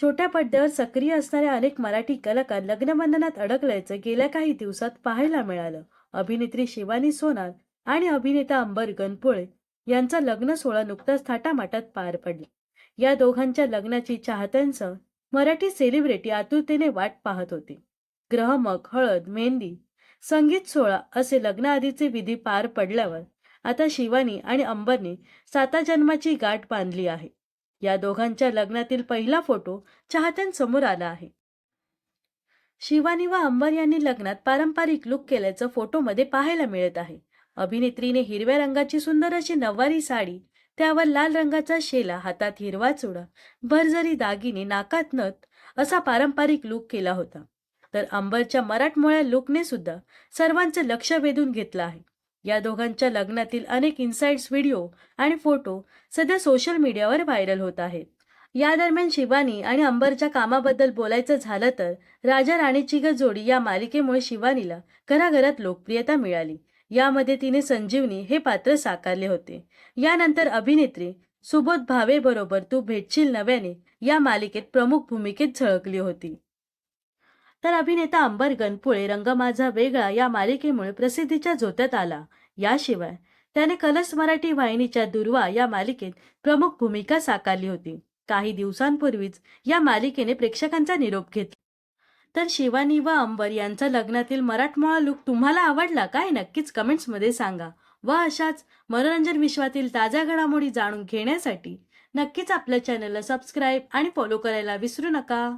छोट्या पडद्यावर सक्रिय असणाऱ्या अनेक मराठी कलाकार लग्नबंधनात अडकल्याचं गेल्या काही दिवसात पाहायला मिळालं. अभिनेत्री शिवानी सोनार आणि अभिनेता अंबर गणपुळे यांचा लग्न सोहळा नुकताच थाटामाटात पार पडला. या दोघांच्या लग्नाची चाहत्यांसह मराठी सेलिब्रिटी आतुरतेने वाट पाहत होती. ग्रहमक हळद मेहंदी संगीत सोहळा असे लग्नाआधीचे विधी पार पडल्यावर आता शिवानी आणि अंबरने साता जन्माची गाठ बांधली आहे. या दोघांच्या लग्नातील पहिला फोटो चाहत्यांसमोर आला आहे. शिवानी व अंबर यांनी लग्नात पारंपरिक लुक केल्याचं फोटोमध्ये पाहायला मिळत आहे. अभिनेत्रीने हिरव्या रंगाची सुंदर अशी नववारी साडी त्यावर लाल रंगाचा शेला हातात हिरवा चुडा भरजरी दागिने नाकात नथ असा पारंपरिक लुक केला होता. तर अंबरच्या मराठमोळ्या लुकने सुद्धा सर्वांचं लक्ष वेधून घेतलं आहे. या दोघांच्या लग्नातील अनेक इन्साइट्स व्हिडिओ आणि फोटो सध्या सोशल मीडियावर व्हायरल होत आहेत. या दरम्यान शिवानी आणि अंबरच्या कामाबद्दल बोलायचं झालं तर राजा राणीची ग जोडी या मालिकेमुळे शिवानीला घराघरात लोकप्रियता मिळाली. यामध्ये तिने संजीवनी हे पात्र साकारले होते. यानंतर अभिनेत्री सुबोध भावे बरोबर तू भेटशील नव्याने या मालिकेत प्रमुख भूमिकेत झळकली होती. तर अभिनेता अंबर गणपुळे रंग माझा वेगळा या मालिकेमुळे प्रसिद्धीच्या झोत्यात आला. याशिवाय त्याने कलस मराठी वाहिनीच्या दुर्वा या मालिकेत प्रमुख भूमिका साकारली होती. काही दिवसांपूर्वीच या मालिकेने प्रेक्षकांचा निरोप घेतला. तर शिवानी व अंबर यांचा लग्नातील मराठमोळा लुक तुम्हाला आवडला काय? नक्कीच कमेंट्समध्ये सांगा. व अशाच मनोरंजन विश्वातील ताज्या घडामोडी जाणून घेण्यासाठी नक्कीच आपल्या चॅनलला सबस्क्राईब आणि फॉलो करायला विसरू नका.